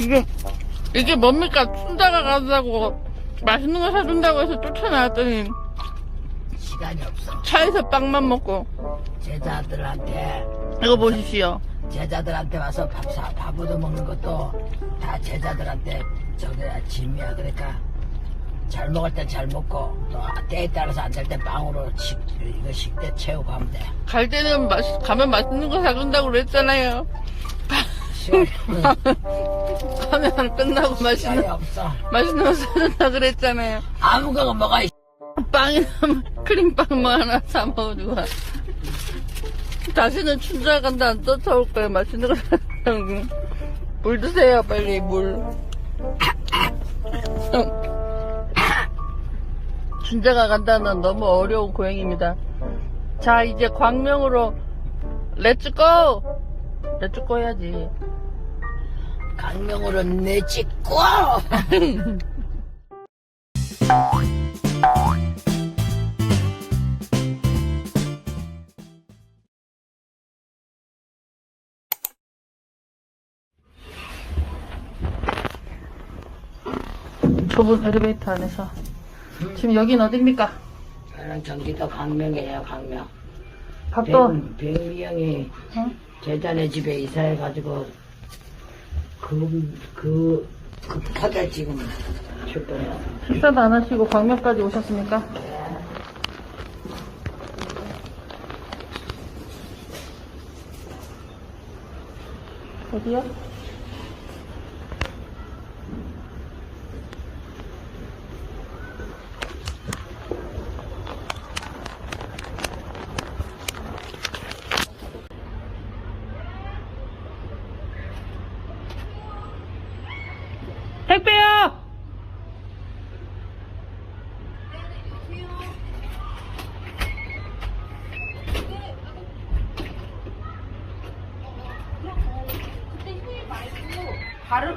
이게, 이게 뭡니까? 춘자가 간다고 맛있는 거 사준다고 해서 쫓아나왔더니 시간이 없어. 차에서 빵만 먹고. 제자들한테 이거 보십시오. 제자들한테 와서 밥 사, 밥 얻어 먹는 것도 다 제자들한테 저게 짐이야. 그러니까 잘 먹을 땐 잘 먹고 또 때에 따라서 안될때 빵으로 식, 이거 식대 채우고 하면 돼. 갈 때는 맛, 가면 맛있는 거 사준다고 그랬잖아요. 시간이, 가면 끝나고 맛있는, 없어. 맛있는 거 사준다 그랬잖아요. 아무거나 먹어. 이 빵이나 크림빵 뭐 하나 사 먹어주고. 다시는 춘자 간다 안 쫓아올 거예요. 맛있는 거 사주고. 물 드세요, 빨리, 물. 춘자가 간다는 너무 어려운 고행입니다. 자, 이제 광명으로, 렛츠고! 렛츠고 해야지. 강명으로 내찍고 좁은 엘리베이터 안에서. 지금 여긴 어딥니까? 저는 경기도 강명이에요 강명 백, 백미영이 응? 제자네 집에 이사해가지고 그, 그, 급하게 지금 출동해요 식사도 안 하시고 광명까지 오셨습니까? 어디요? 바로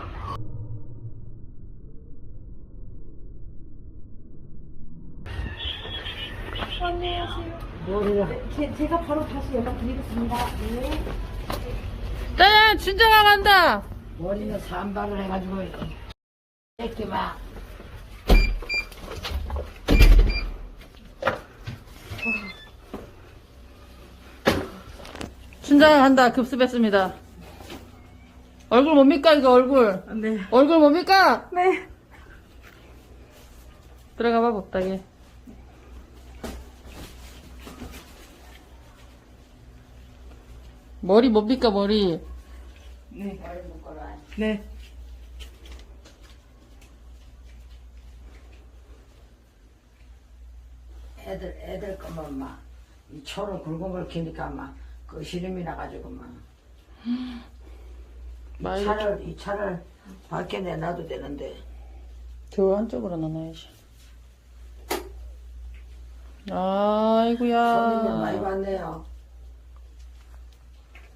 제, 제가 바로 다시 연락드리겠습니다. 네. 짜잔 진짜가 간다. 머리는 산발을 해가지고 이렇게 막. 진짜가 간다. 급습했습니다 얼굴 뭡니까 이거 얼굴 네. 얼굴 뭡니까 네. 들어가 봐 못다게 머리 뭡니까 머리 네. 머리 묶어라 네. 애들 애들 거면 막이 초를 굵은 걸 키니까 막그 시름이 나가지고 막 이 차를 이 차를 밖에 내놔도 되는데. 저 한쪽으로 넣어야지. 아이고야. 손님이 많이 왔네요.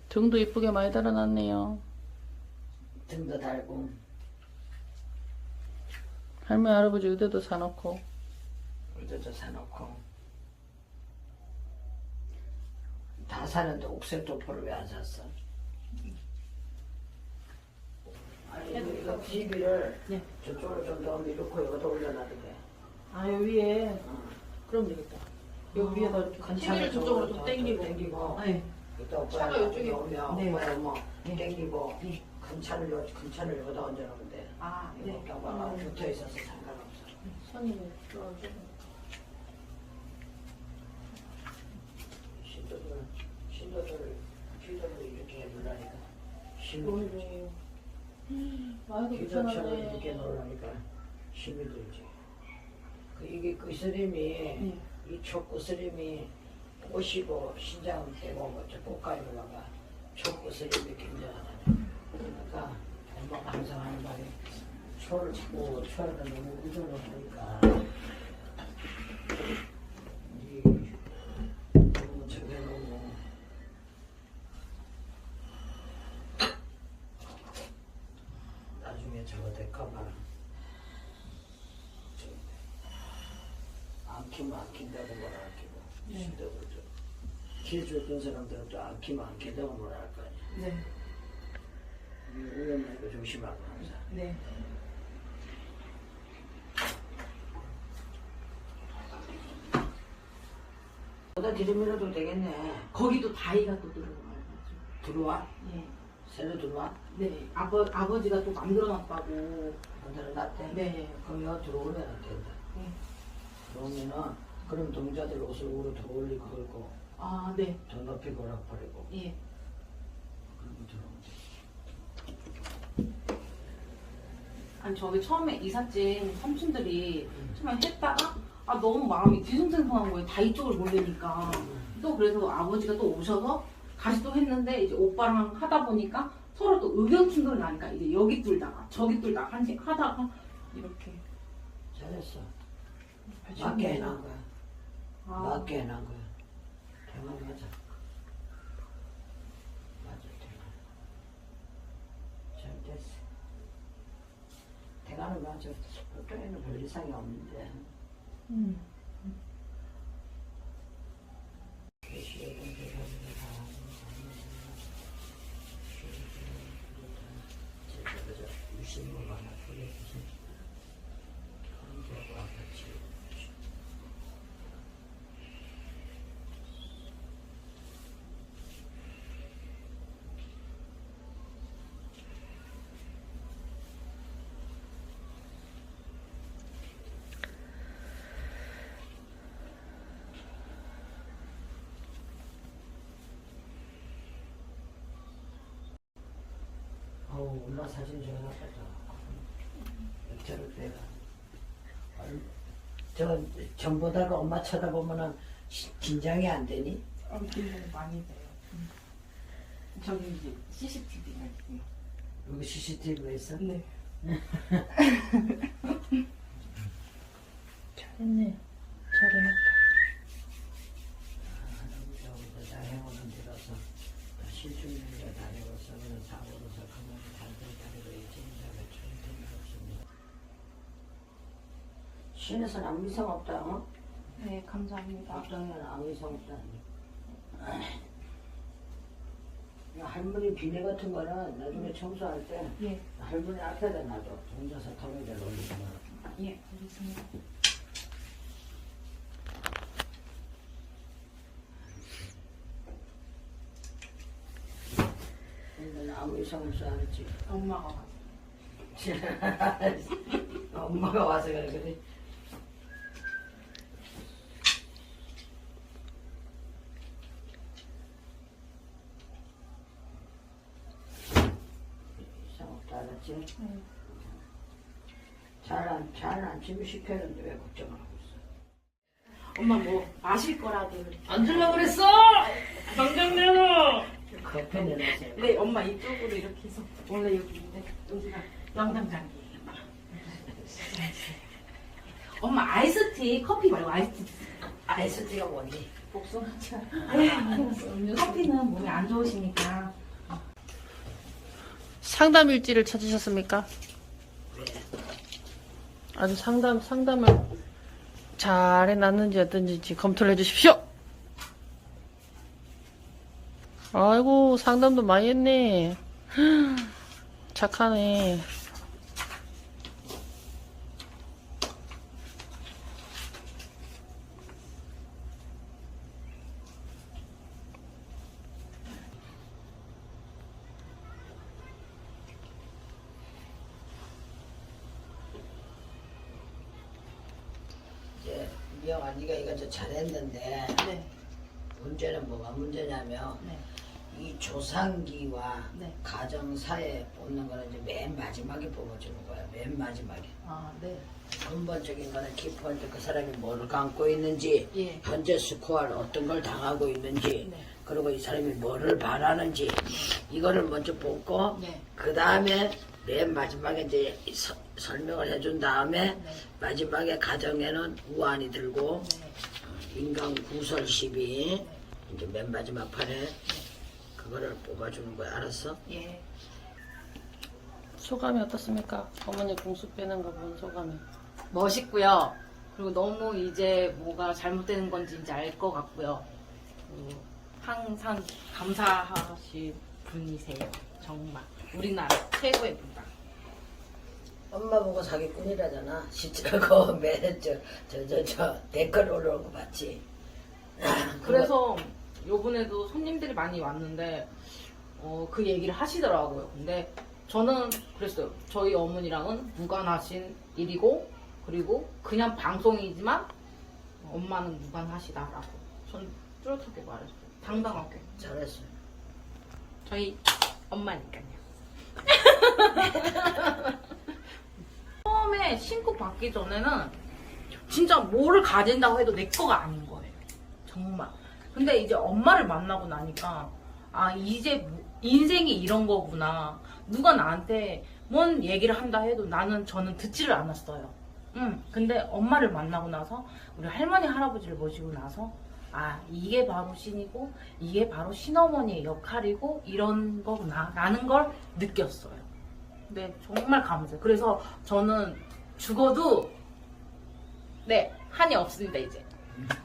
등도 이쁘게 많이 달아놨네요. 등도 달고. 할머니 할아버지 의대도 사놓고. 의자도 사놓고. 다 사는데 옥색 도포를 왜 안 샀어? 아니 이거, 이거 TV를 네. 저쪽으로 좀 더 밀고 여기다 올려놔도 돼. 아 여기 위에? 그럼 되겠다. 여기 위에다 이렇게 컨차를 저쪽으로 좀 당기고 당기고. 네. 이따 오빠야 차가 이쪽에 오면 네. 오빠야 뭐 당기고 큰 차를 여- 큰 차를 여기다 얹어놓으면 돼. 아 이거 봐봐 붙어 있어서 상관없어. 손님이 들어와서 신도들 신도들 귀도를 이렇게 해놓으라니까. 힘이 아이고 귀도처럼 이렇게 놓으라니까 힘이 들지 그 이게 그 스림이 네. 이 촉구 스림이 꽃이고 신장 떼고 뭐저 꽃가루로 봐봐 촉구 스림이 굉장하다 그러니까 엄마가 항상 하는 말이 초를 자꾸 초를 너무 우전을 하니까 이 너무 저게 너무 나중에 저거 될까봐 안 키면 안 킨다고 뭐라 할 끼고 신다고 좀 키워줬던 사람들은 또 안 키면 안 킨다고 뭐라 할거 아니야 네. 이 위험하니까 좀 50만 원 하자. 네. 보다 기름이라도 되겠네. 거기도 다이가 또 들어가요. 들어와? 예. 새로 들어와? 네. 아버, 아버지가 또 만들어놨다고. 만들어 놨대? 네. 그럼 여 들어오면 안 된다. 네. 들어오면은 그럼 동자들 옷을 우로 더 올리고 걸고 아, 네. 더 높이 걸어버리고 예. 그리고 들어오면 돼. 아니, 저기 처음에 이삿짐 삼촌들이 처음에 했다가 아, 너무 마음이 뒤숭생숭한 거예요. 다 이쪽을 몰리니까. 또 그래서 아버지가 또 오셔서 다시 또 했는데 이제 오빠랑 하다 보니까 서로 또 의견 충돌이 나니까 이제 여기 뚫다가 저기 뚫다가 한식 하다가 이렇게 잘했어. 맞게 해놓은 거야. 아, 맞게 해놓은 거야. 대만 맞아. 맞아, 대만. 잘 됐어. 대만은 맞아. 보통에는 별 이상이 없는데. 음. 개시에 동기가 유신물 하나 보내주세요. 그런 같이. 어우, 엄마 사진 좋아하겠다. 저를 내가. 얼- 저, 전보다가 엄마 쳐다보면은 시- 긴장이 안 되니? 어, 굉장히 많이 돼요. 음. 저기 이제 CCTV가 있고요. 여기 CCTV가 있어? 네. 잘했네. 잘해놨다. 할아버지하고도 다 해오는 데라서 실종률이 다 해와서 그런 사고로서 그만 단들 다리로 이진자가 처음 없습니다. 신에서는 아무 이상 없다, 어? 네, 감사합니다. 앞장에는 아무 이상 없다. 야, 할머니 비닐 같은 거는 나중에 청소할 때 예, 할머니 앞에다 놔둬. 혼자서 턱에다 올리지 마. 예, 알겠습니다. 이건 아무 이상 없어 알았지? 엄마가 와서. 엄마가 와서 그래 그래. 이상 없다 알았지? 네. 잘안 잘안 침시켰는데 왜 걱정을 하고 있어? 엄마 뭐 마실 거라도 이렇게. 앉으려고 그랬어! 당장 내놔! 커피 내놓으세요. 네, 엄마 이쪽으로 이렇게 해서 원래 여기 있는데 여기가 영장장이에요. 엄마 아이스티 커피 말고 아이스티 아이스티가 뭔지. 복숭아차. 커피는 몸에 안 좋으시니까 상담 일지를 찾으셨습니까? 아주 상담, 상담을 잘 해놨는지 어떤지 검토를 해주십시오! 아이고, 상담도 많이 했네. 착하네. 이제 미영아 네가 이거 저 잘했는데 네, 문제는 뭐가 문제냐면 네, 이 조상기와 네. 가정사에 뽑는 거는 이제 맨 마지막에 뽑아주는 거야. 맨 마지막에. 아, 네, 근본적인 거는 때그 사람이 뭐를 갖고 있는지, 예. 현재 스코어를 어떤 걸 당하고 있는지, 네. 그리고 이 사람이 뭐를 바라는지, 이거를 먼저 뽑고, 네. 그 다음에 맨 마지막에 이제 서- 설명을 해준 다음에, 네. 마지막에 가정에는 우환이 들고, 네, 인간 구설 시비, 이제 맨 마지막 판에 그거를 뽑아주는 거야. 알았어? 예. 소감이 어떻습니까? 어머니 공수 빼는 거 본 소감이. 멋있고요. 그리고 너무 이제 뭐가 잘못되는 건지 이제 알 것 같고요. 그리고 항상 감사하실 분이세요. 정말 우리나라 최고의 분다. 엄마 보고 사기꾼이라잖아. 실제로 그 매저 저저저 댓글 올라온 거 봤지. 그래서 요번에도 손님들이 많이 왔는데 어, 그 얘기를 하시더라고요. 근데 저는 그랬어요. 저희 어머니랑은 무관하신 일이고 그리고 그냥 방송이지만 엄마는 무관하시다라고 전 뚜렷하게 말했어요. 당당하게. 잘했어. 저희 엄마니까요. 처음에 신고 받기 전에는 진짜 뭐를 가진다고 해도 내 거가 아닌 거예요. 정말. 근데 이제 엄마를 만나고 나니까 아 이제 뭐- 인생이 이런 거구나. 누가 나한테 뭔 얘기를 한다 해도 나는 저는 듣지를 않았어요. 응. 근데 엄마를 만나고 나서 우리 할머니 할아버지를 모시고 나서 아 이게 바로 신이고 이게 바로 신어머니의 역할이고 이런 거구나 라는 걸 느꼈어요. 네, 정말 감사해요. 그래서 저는 죽어도 네, 한이 없습니다, 이제.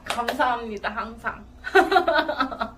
감사합니다, 항상. 哈哈哈哈哈